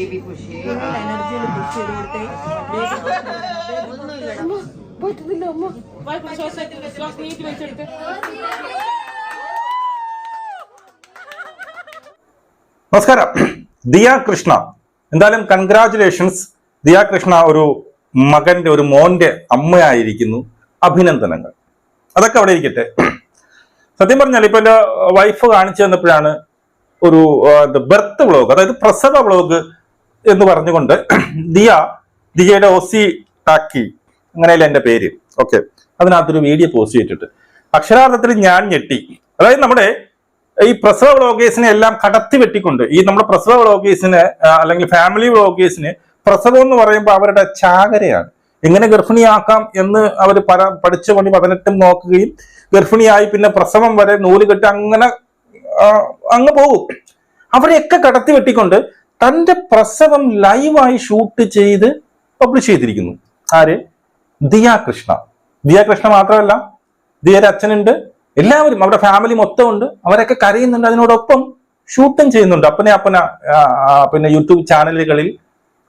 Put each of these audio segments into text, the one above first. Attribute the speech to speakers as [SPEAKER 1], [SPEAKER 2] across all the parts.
[SPEAKER 1] Baby push
[SPEAKER 2] എനർജിയിൽ push ചെയ്ത് കൊടുത്തേ. പറ്റുന്നില്ല അമ്മ വായ്പ ശ്വാസം ശ്വാസം നീട്ടി വെച്ചെടുത്ത്
[SPEAKER 3] നമസ്കാരം. ദിയ കൃഷ്ണ. എന്തായാലും കൺഗ്രാചുലേഷൻസ് ദിയ കൃഷ്ണ ഒരു മകന്റെ ഒരു മോന്റെ അമ്മയായിരിക്കുന്നു. അഭിനന്ദനങ്ങൾ. അതൊക്കെ അവിടെ ഇരിക്കട്ടെ. സത്യം പറഞ്ഞാൽ ഇപ്പൊ എന്റെ വൈഫ് കാണിച്ചു തന്നപ്പോഴാണ് ഒരു ബർത്ത് വ്ളോഗ് അതായത് പ്രസവ വ്ളോഗ് എന്ന് പറഞ്ഞുകൊണ്ട് ദിയ ദിയയുടെ ഒസി ടാക്കി. അങ്ങനെയല്ല എന്റെ പേര്? ഓക്കെ അതിനകത്തൊരു വീഡിയോ പോസ്റ്റ് ചെയ്തിട്ട് അക്ഷരാർത്ഥത്തിൽ ഞാൻ ഞെട്ടി. അതായത് നമ്മുടെ ഈ പ്രസവ വ്ളോഗേഴ്സിനെ എല്ലാം കടത്തി വെട്ടിക്കൊണ്ട് ഈ നമ്മുടെ പ്രസവ വ്ളോഗേഴ്സിന് അല്ലെങ്കിൽ ഫാമിലി വ്ളോഗേഴ്സിന് പ്രസവം എന്ന് പറയുമ്പോൾ അവരുടെ ചാകരയാണ്. എങ്ങനെ ഗർഭിണിയാക്കാം എന്ന് അവർ പല പഠിച്ചുകൊണ്ട് പതിനെട്ടും നോക്കുകയും ഗർഭിണിയായി പിന്നെ പ്രസവം വരെ നൂൽ കെട്ടി അങ്ങനെ അങ്ങ് പോകും. അവരെയൊക്കെ കടത്തി വെട്ടിക്കൊണ്ട് തന്റെ പ്രസവം ലൈവായി ഷൂട്ട് ചെയ്ത് പബ്ലിഷ് ചെയ്തിരിക്കുന്നു. ആര്? ദിയ കൃഷ്ണ ദിയ കൃഷ്ണ മാത്രമല്ല ദിയയുടെ അച്ഛനുണ്ട് എല്ലാവരും അവരുടെ ഫാമിലി മൊത്തം ഉണ്ട് അവരൊക്കെ കരയുന്നുണ്ട് അതിനോടൊപ്പം ഷൂട്ടും ചെയ്യുന്നുണ്ട്. അപ്പനെ അപ്പന പിന്നെ യൂട്യൂബ് ചാനലുകളിൽ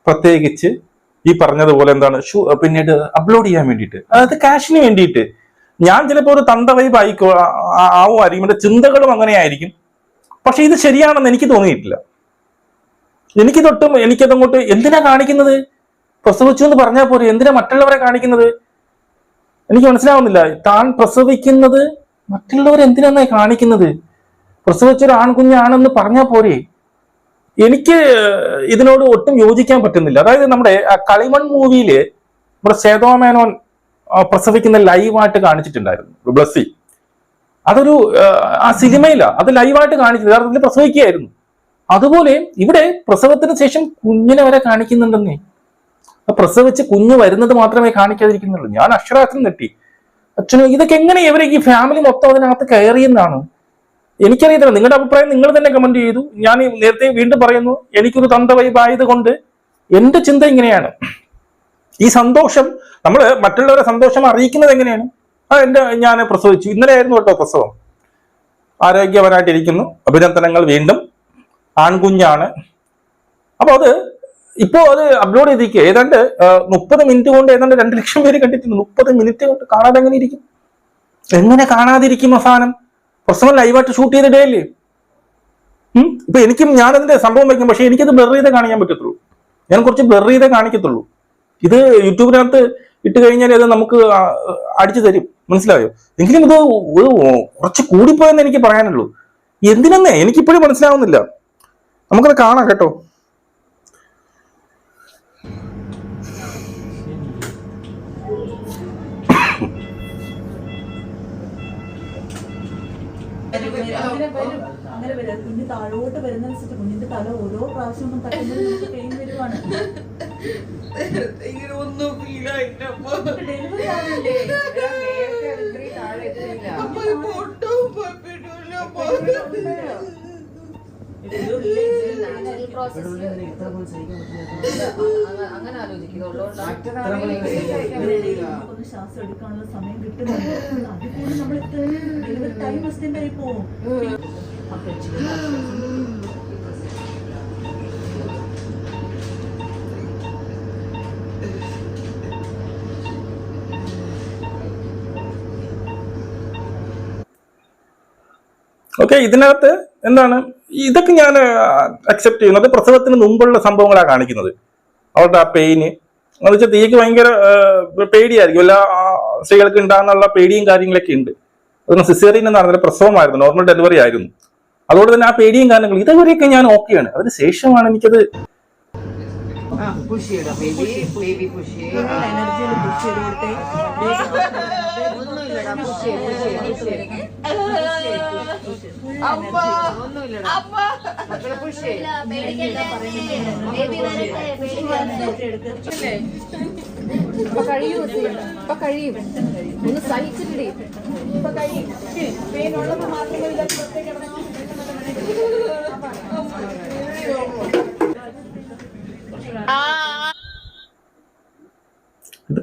[SPEAKER 3] പ്രത്യേകിച്ച് ഈ പറഞ്ഞതുപോലെ എന്താണ് പിന്നീട് അപ്ലോഡ് ചെയ്യാൻ വേണ്ടിയിട്ട്. അതായത് കാഷിന് വേണ്ടിയിട്ട്. ഞാൻ ചിലപ്പോൾ ഒരു തന്ത വൈബ് ആയിക്കോ ആവുമായിരിക്കും എന്റെ ചിന്തകളും അങ്ങനെയായിരിക്കും. പക്ഷെ ഇത് ശരിയാണെന്ന് എനിക്ക് തോന്നിയിട്ടില്ല. എനിക്ക് തൊട്ടും എനിക്കതങ്ങോട്ട് എന്തിനാ കാണിക്കുന്നത്? പ്രസവിച്ചു എന്ന് പറഞ്ഞാൽ പോരെ എന്തിനാ മറ്റുള്ളവരെ കാണിക്കുന്നത്? എനിക്ക് മനസ്സിലാവുന്നില്ല. താൻ പ്രസവിക്കുന്നത് മറ്റുള്ളവർ എന്തിനാ കാണിക്കുന്നത്? പ്രസവിച്ച ഒരു ആൺകുഞ്ഞാണെന്ന് പറഞ്ഞാൽ പോരെ. എനിക്ക് ഇതിനോട് ഒട്ടും യോജിക്കാൻ പറ്റുന്നില്ല. അതായത് നമ്മുടെ കളിമൺ മൂവിയിൽ നമ്മുടെ സേതോ മേനോൻ പ്രസവിക്കുന്ന ലൈവായിട്ട് കാണിച്ചിട്ടുണ്ടായിരുന്നു ബ്ലസ്സി. അതൊരു ആ, ആ സിനിമയില. അത് ലൈവായിട്ട് കാണിച്ചു യഥാർത്ഥത്തിൽ പ്രസവിക്കുകയായിരുന്നു. അതുപോലെ ഇവിടെ പ്രസവത്തിന് ശേഷം കുഞ്ഞിനെ വരെ കാണിക്കുന്നുണ്ടെന്നേ. പ്രസവിച്ച് കുഞ്ഞ് വരുന്നത് മാത്രമേ കാണിക്കാതിരിക്കുന്നുള്ളൂ. ഞാൻ അക്ഷരാർത്ഥം നെട്ടി അച്ഛനും ഇതൊക്കെ എങ്ങനെ ഇവരെ ഈ ഫാമിലി മൊത്തം അതിനകത്ത് കയറിയെന്നാണ് എനിക്കറിയത്തില്ല. നിങ്ങളുടെ അഭിപ്രായം നിങ്ങൾ തന്നെ കമന്റ് ചെയ്തു. ഞാൻ നേരത്തെ വീണ്ടും പറയുന്നു എനിക്കൊരു തന്ത വൈബായത് കൊണ്ട് എന്റെ ചിന്ത ഇങ്ങനെയാണ്. ഈ സന്തോഷം നമ്മൾ മറ്റുള്ളവരെ സന്തോഷം അറിയിക്കുന്നത് എങ്ങനെയാണ്? ആ എന്റെ ഞാൻ പ്രസവിച്ചു. ഇന്നലെ ആയിരുന്നു കേട്ടോ പ്രസവം. ആരോഗ്യപരമായിട്ടിരിക്കുന്നു അഭിനന്ദനങ്ങൾ വീണ്ടും. ആൺകുഞ്ഞാണ്. അപ്പോൾ അത് ഇപ്പോ അത് അപ്ലോഡ് ചെയ്തിരിക്കുക ഏതാണ്ട് മുപ്പത് മിനിറ്റ് കൊണ്ട് ഏതാണ്ട് രണ്ട് ലക്ഷം പേര് കണ്ടിട്ടുണ്ട്. മുപ്പത് മിനിറ്റ് കൊണ്ട് കാണാതെ എങ്ങനെ ഇരിക്കും? എങ്ങനെ കാണാതിരിക്കും അവസാനം പ്രശ്നം ലൈവായിട്ട് ഷൂട്ട് ചെയ്തിടേല്ലേ അല്ലേ ഇപ്പൊ എനിക്കും ഞാൻ അതിന്റെ സംഭവം വയ്ക്കും. പക്ഷെ എനിക്കത് ബ്ലർ ചെയ്തേ കാണിക്കാൻ പറ്റത്തുള്ളൂ. ഞാൻ കുറച്ച് ബ്ലർ ചെയ്തേ കാണിക്കത്തുള്ളൂ. ഇത് യൂട്യൂബിനകത്ത് ഇട്ട് കഴിഞ്ഞാൽ അത് നമുക്ക് അടിച്ചു തരും. മനസ്സിലായോ? എങ്കിലും ഇത് കുറച്ച് കൂടിപ്പോയെന്ന് എനിക്ക് പറയാനുള്ളൂ. എന്തിനെന്നേ? എനിക്കിപ്പോഴും മനസ്സിലാവുന്നില്ല. നമുക്കത് കാണാം കേട്ടോ
[SPEAKER 2] അങ്ങനെ വരും താഴോട്ട് വരുന്നതനുസരിച്ച് കുഞ്ഞിന്റെ തല ഓരോ പ്രാവശ്യം തട്ടുമ്പോൾ പെയിൻ ഡെലിവറി
[SPEAKER 4] അങ്ങനെ
[SPEAKER 2] നമുക്കൊന്ന് ശ്വാസം എടുക്കാനുള്ള സമയം കിട്ടുന്നുണ്ട്. നമ്മൾ ഡെലിവറി ടൈം എക്സ്റ്റെൻഡ് ആയി പോകും.
[SPEAKER 3] ഓക്കെ ഇതിനകത്ത് എന്താണ്? ഇതൊക്കെ ഞാൻ അക്സെപ്റ്റ് ചെയ്യുന്നത് പ്രസവത്തിന് മുമ്പുള്ള സംഭവങ്ങളാണ് കാണിക്കുന്നത് അവരുടെ ആ പെയിന് എന്ന് വെച്ചാൽ തീയ്ക്ക് ഭയങ്കര പേടിയായിരിക്കും എല്ലാ സ്ത്രീകൾക്ക് ഉണ്ടാകുന്നുള്ള പേടിയും കാര്യങ്ങളൊക്കെ ഉണ്ട് അതൊന്നും സിസേറിയൻ എന്ന് പറഞ്ഞാൽ പ്രസവമായിരുന്നു നോർമൽ ഡെലിവറി ആയിരുന്നു അതുകൊണ്ട് തന്നെ ആ പേടിയും കാര്യങ്ങളും ഇതുവരെയൊക്കെ ഞാൻ ഓക്കെയാണ് അതിന് ശേഷമാണ് എനിക്കത്
[SPEAKER 1] പുഷ് ചെയ്യണം ബേബി ബേബി പുഷ്
[SPEAKER 2] എനർജിയിൽ പുഷ് ചെയ്ത് കൊടുത്തേ
[SPEAKER 4] ഇപ്പൊ കഴിയൂ ഇപ്പൊ കഴിയും ഒന്ന് സഹിച്ചിട്ടില്ലേ ഇപ്പൊ കഴിയും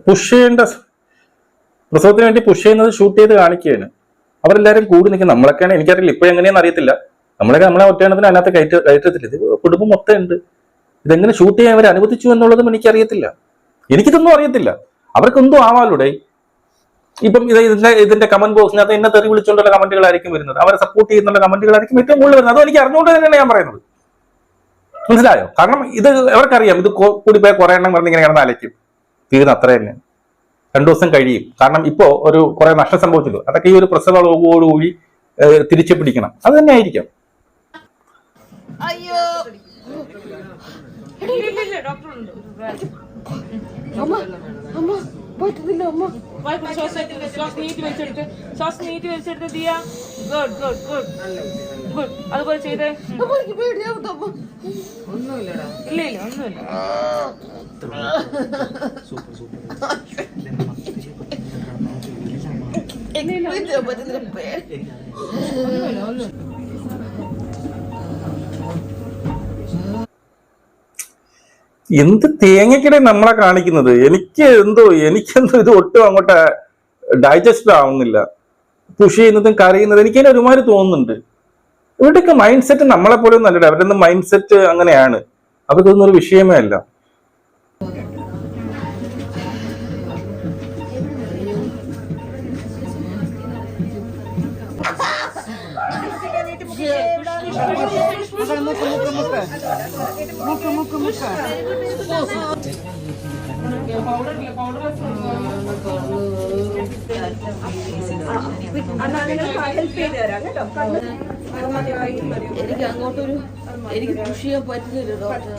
[SPEAKER 3] പുഷ് ചെയ്യേണ്ട പ്രസവത്തിന് വേണ്ടി പുഷ് ചെയ്യുന്നത് ഷൂട്ട് ചെയ്ത് കാണിക്കുകയാണ്. അവരെല്ലാവരും കൂടി നിൽക്കും. നമ്മളൊക്കെയാണ് എനിക്കറിയില്ല ഇപ്പൊ എങ്ങനെയാണെന്ന് അറിയത്തില്ല. നമ്മളൊക്കെ നമ്മളെ ഒറ്റയാണത്തിന് അതിനകത്ത് കയറ്റ കയറ്റത്തില്ല. ഇത് കുടുംബം മൊത്തം ഉണ്ട്. ഇതെങ്ങനെ ഷൂട്ട് ചെയ്യാൻ അവർ അനുവദിച്ചു എന്നുള്ളതും എനിക്കറിയത്തില്ല. എനിക്കിതൊന്നും അറിയത്തില്ല. അവർക്കൊന്നും ആവാലൂടെ ഇപ്പം ഇത് ഇതിന്റെ ഇതിന്റെ കമന്റ് ബോക്സിനകത്ത് എന്നെ തെറി വിളിച്ചുകൊണ്ടുള്ള കമന്റുകളായിരിക്കും വരുന്നത്. അവരെ സപ്പോർട്ട് ചെയ്യുന്നുള്ള കമന്റുകളായിരിക്കും ഏറ്റവും കൂടുതൽ വരുന്നത്. അത് എനിക്ക് അറിഞ്ഞുകൊണ്ട് തന്നെയാണ് ഞാൻ പറയുന്നത്. മനസ്സിലായോ? കാരണം ഇത് അവർക്കറിയാം ഇത് കൂടി പോയ കുറെ എണ്ണം പറഞ്ഞിങ്ങനെ കിടന്ന് അലയ്ക്കും. അത്ര തന്നെ. രണ്ടു ദിവസം കഴിയും. കാരണം ഇപ്പോൾ ഒരു കുറെ നഷ്ടം സംഭവിച്ചല്ലോ അതൊക്കെ ഈ ഒരു പ്രസവ ലോകോടുകൂടി തിരിച്ചു പിടിക്കണം അത് തന്നെ ആയിരിക്കാം.
[SPEAKER 1] അയ്യോ.
[SPEAKER 4] അമ്മ അമ്മ പറ്റുന്നില്ല അമ്മ.
[SPEAKER 5] വായ്പ ശ്വാസം ശ്വാസം നീട്ടി വലിച്ചെടുത്ത്. ശ്വാസം നീട്ടി വലിച്ചെടുത്ത് Diya good good good. Good. അതുപോലെ ചെയ്തേ. ഒന്നുമില്ലടാ. ഇല്ല ഇല്ല ഒന്നുമില്ല.
[SPEAKER 1] സൂപ്പർ പേടി
[SPEAKER 3] എന്ത് തേങ്ങക്കിടെ നമ്മളെ കാണിക്കുന്നത്? എനിക്ക് എന്തോ എനിക്കെന്തോ ഇത് ഒട്ടും അങ്ങോട്ട് ഡൈജസ്റ്റ് ആവുന്നില്ല. പുഷ് ചെയ്യുന്നതും കരയുന്നതും എനിക്ക് അതിന് ഒരുമാതിരി തോന്നുന്നുണ്ട്. ഇവരുടെയൊക്കെ മൈൻഡ് സെറ്റ് നമ്മളെ പോലെ ഒന്നും അല്ലടേ. അവരുടെ മൈൻഡ് സെറ്റ് അങ്ങനെയാണ് അവർക്കൊന്നും ഒരു വിഷയമേ അല്ല.
[SPEAKER 1] എനിക്ക് അങ്ങോട്ടൊരു എനിക്ക് പുഷ് ചെയ്യാൻ പറ്റുന്നില്ല ഡോക്ടർ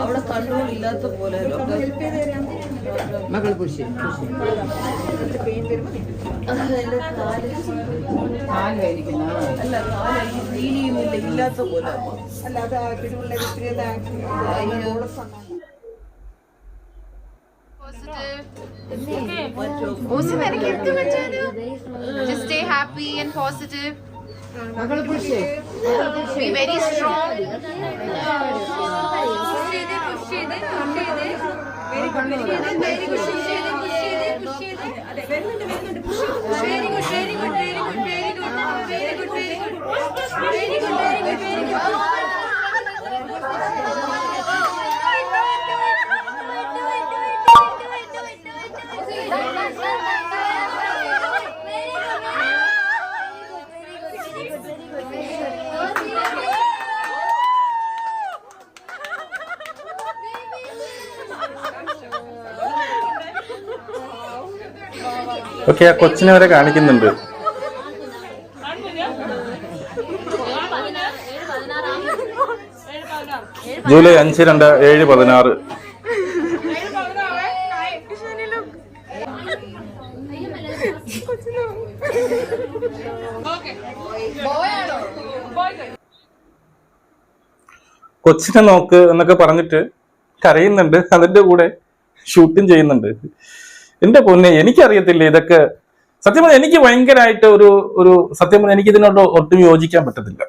[SPEAKER 1] അവിടെ കൺട്രോൾ ഇല്ലാത്ത പോലെ ഡോക്ടർ
[SPEAKER 4] മകൾ പുഷി
[SPEAKER 1] കാൽ
[SPEAKER 4] കാലായിരിക്കുന്ന
[SPEAKER 1] അല്ല കാൽ എനിക്ക് ഫീൽ ചെയ്യുന്നില്ല ഇല്ലാത്ത പോലെ അയ്യോ
[SPEAKER 6] ഓസി നിനക്ക് എന്ത് പറ്റാനോ just stay happy and positive
[SPEAKER 4] മകൾ പുഷി
[SPEAKER 6] be very strong
[SPEAKER 3] ഓക്കെ ആ കൊച്ചിനെ വരെ കാണിക്കുന്നുണ്ട്. ജൂലൈ അഞ്ച് രണ്ട് ഏഴ് പതിനാറ്. കൊച്ചിനെ നോക്ക് എന്നൊക്കെ പറഞ്ഞിട്ട് കരയുന്നുണ്ട് അതിന്റെ കൂടെ ഷൂട്ടും ചെയ്യുന്നുണ്ട്. എന്റെ പൊന്നെ എനിക്കറിയത്തില്ല ഇതൊക്കെ? സത്യം പറഞ്ഞാൽ എനിക്ക് ഭയങ്കരമായിട്ട് ഒരു ഒരു സത്യം പറഞ്ഞാൽ എനിക്ക് ഇതിനോട് ഒട്ടും യോജിക്കാൻ പറ്റത്തില്ല.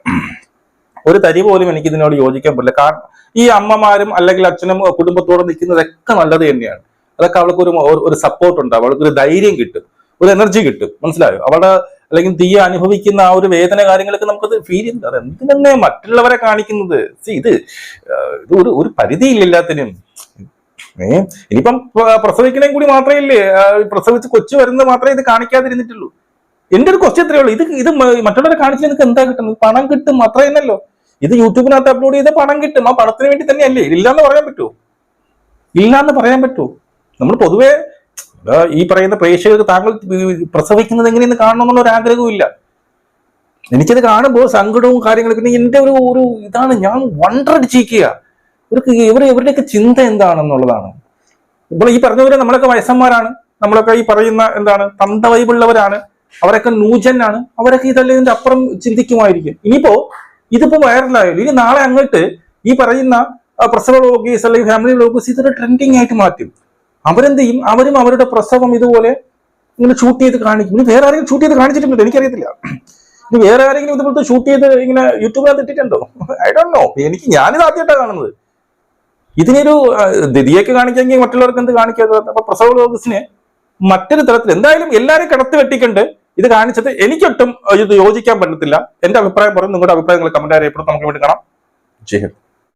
[SPEAKER 3] ഒരു തരി പോലും എനിക്ക് ഇതിനോട് യോജിക്കാൻ പറ്റില്ല. കാരണം ഈ അമ്മമാരും അല്ലെങ്കിൽ അച്ഛനും കുടുംബത്തോടെ നിൽക്കുന്നതൊക്കെ നല്ലത് തന്നെയാണ്. അതൊക്കെ അവൾക്ക് ഒരു ഒരു സപ്പോർട്ട് ഉണ്ടാവും. അവൾക്ക് ഒരു ധൈര്യം കിട്ടും. ഒരു എനർജി കിട്ടും. മനസ്സിലായോ? അവളുടെ അല്ലെങ്കിൽ തീയ അനുഭവിക്കുന്ന ആ ഒരു വേദന കാര്യങ്ങളൊക്കെ നമുക്കത് ഫീൽ ചെയ്യുന്നത് എന്തിനെ മറ്റുള്ളവരെ കാണിക്കുന്നത്? ഇത് ഇത് ഒരു ഒരു പരിധിയില്ല എല്ലാത്തിനും. ഏ? ഇനിയിപ്പം പ്രസവിക്കണേ കൂടി മാത്രമേ ഇല്ലേ പ്രസവിച്ച് കൊച്ചു വരുന്നത് മാത്രമേ ഇത് കാണിക്കാതിരുന്നിട്ടുള്ളൂ. എന്റെ ഒരു ക്വസ്റ്റ്യൻ എത്രയേ ഉള്ളൂ. ഇത് ഇത് മറ്റുള്ളവരെ കാണിച്ചാൽ നിങ്ങൾക്ക് എന്താ കിട്ടുന്നത്? പണം കിട്ടും അത്ര തന്നെയല്ലോ ഇത് യൂട്യൂബിനകത്ത് അപ്ലോഡ് ചെയ്ത പണം കിട്ടും. ആ പണത്തിന് വേണ്ടി തന്നെയല്ലേ? ഇല്ലാന്ന് പറയാൻ പറ്റുമോ ഇല്ലാന്ന് പറയാൻ പറ്റുമോ നമ്മൾ പൊതുവെ ഈ പറയുന്ന പ്രേക്ഷകർക്ക് താങ്കൾ പ്രസവിക്കുന്നത് എങ്ങനെയെന്ന് കാണണമെന്നുള്ള ഒരു ആഗ്രഹവും ഇല്ല എനിക്കത് കാണുമ്പോൾ സങ്കടവും കാര്യങ്ങളും പിന്നെ എന്റെ ഒരു ഒരു ഇതാണ്. ഞാൻ വണ്ടടിച്ചിരിക്കുക ഇവർക്ക് ഇവർ ഇവരുടെയൊക്കെ ചിന്ത എന്താണെന്നുള്ളതാണ്. ഇപ്പോൾ ഈ പറഞ്ഞവരെ നമ്മളൊക്കെ വയസ്സന്മാരാണ്. നമ്മളൊക്കെ ഈ പറയുന്ന എന്താണ് തന്ത വൈബുള്ളവരാണ്. അവരൊക്കെ നൂജനാണ് അവരൊക്കെ ഇതല്ല ഇതിന്റെ അപ്പുറം ചിന്തിക്കുമായിരിക്കും. ഇനിയിപ്പോ ഇതിപ്പോ വൈറലായാലും ഇനി നാളെ അങ്ങോട്ട് ഈ പറയുന്ന പ്രസവ ലോഗീസ് അല്ലെങ്കിൽ ഫാമിലി ലോഗീസ് ഇതൊരു ട്രെൻഡിങ് ആയിട്ട് മാറ്റും. അവരെന്ത് ചെയ്യും? അവരും അവരുടെ പ്രസവം ഇതുപോലെ ഇങ്ങനെ ഷൂട്ട് ചെയ്ത് കാണിക്കും. ഇനി വേറെ ആരെങ്കിലും ഷൂട്ട് ചെയ്ത് കാണിച്ചിട്ടുണ്ടോ? എനിക്കറിയത്തില്ല. ഇനി വേറെ ആരെങ്കിലും ഇതുപോലത്തെ ഷൂട്ട് ചെയ്ത് ഇങ്ങനെ യൂട്യൂബിനകത്ത് ഇട്ടിട്ടുണ്ടോ? ഐ ഡോ നോ എനിക്ക് ഞാനിത് ആദ്യമായിട്ടാണ് കാണുന്നത്. ഇതിനൊരു ദിദിയൊക്കെ കാണിക്കാമെങ്കിൽ മറ്റുള്ളവർക്ക് എന്ത് കാണിക്കാതെ അപ്പൊ പ്രസവ ലോകസിന് മറ്റൊരു തരത്തിൽ എന്തായാലും എല്ലാവരും കിടത്തി വെട്ടിക്കൊണ്ട് ഇത് കാണിച്ചത് എനിക്കൊട്ടും ഇത് യോജിക്കാൻ പറ്റത്തില്ല. എന്റെ അഭിപ്രായം പറഞ്ഞു നിങ്ങളുടെ അഭിപ്രായങ്ങൾ കമന്റ് അറിയപ്പെടും നമുക്ക് വേണ്ടി കാണാം. ജയ് ഹിന്ദ്.